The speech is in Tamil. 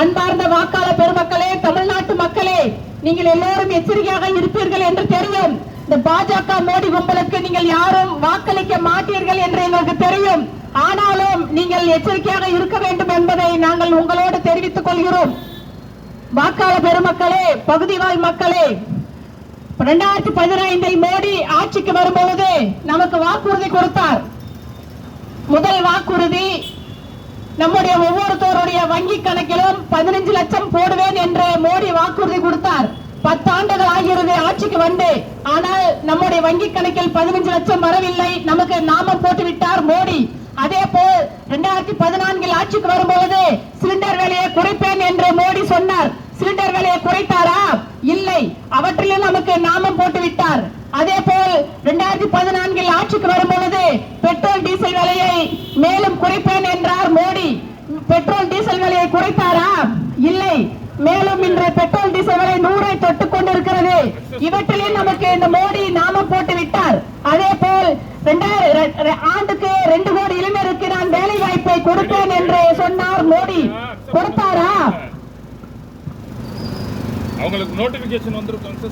அன்பார்ந்த வாக்காளர் பெருமக்களே தமிழ்நாட்டு மக்களே நீங்கள் எல்லோரும் எச்சரிக்கையாக இருப்பீர்கள் என்று தெரியும். இந்த பாஜக மோடி கும்பலுக்கு நீங்கள் யாரும் வாக்களிக்க மாட்டீர்கள் என்று எங்களுக்கு தெரியும். ஆனாலும் நீங்கள் எச்சரிக்கையாக இருக்க வேண்டும் என்பதை நாங்கள் உங்களோடு தெரிவித்துக் கொள்கிறோம். வாக்காளர் பெருமக்களே பகுதிவாழ் மக்களே இரண்டாயிரத்தி பதினைந்தில் மோடி ஆட்சிக்கு வரும்பொழுது நமக்கு வாக்குறுதி கொடுத்தார். முதல் வாக்குறுதி நம்முடைய அவருடைய வங்கி கணக்கிலும் பதினஞ்சு லட்சம் போடுவேன் என்று மோடி வாக்குறுதி கொடுத்தார். பத்தாண்டுகள் ஆகிறது ஆட்சிக்கு வந்து. ஆனால் நம்முடைய வங்கி கணக்கில் பதினஞ்சு லட்சம் வரவில்லை. நமக்கு நாமம் போட்டு விட்டார் மோடி. அதே போல் இரண்டாயிரத்தி பதினான்கில் ஆட்சிக்கு வரும்போது சிலிண்டர் விலையை குறைப்பேன் என்று மோடி சொன்னார். சிலிண்டர் விலையை குறைத்தாரா? இல்லை. அவற்றிலும் நமக்கு நாமம் போட்டு விட்டார். அதே போல் இரண்டாயிரத்தி பதினான்கில் ஆட்சிக்கு வரும்பொழுது பெட்ரோல் டீசல் விலையை மேலும் குறைப்பேன் என்றார் மோடி. பெட்ரோல் டீசல் விலையை குறைத்தாரா? இல்லை. மேலும் இன்று பெட்ரோல் டீசல் விலை நூறை தொட்டு கொண்டிருக்கிறது. இவற்றிலும் நமக்கு இந்த மோடி நாமம் போட்டு விட்டார். அதே போல் ஆண்டுக்கு ரெண்டு கோடி இளைஞருக்கு நான் வேலை வாய்ப்பை கொடுப்பேன் என்று சொன்னார் மோடி. கொடுத்தாரா? அவங்களுக்கு நோட்டிபிகேஷன் வந்திருக்கும்.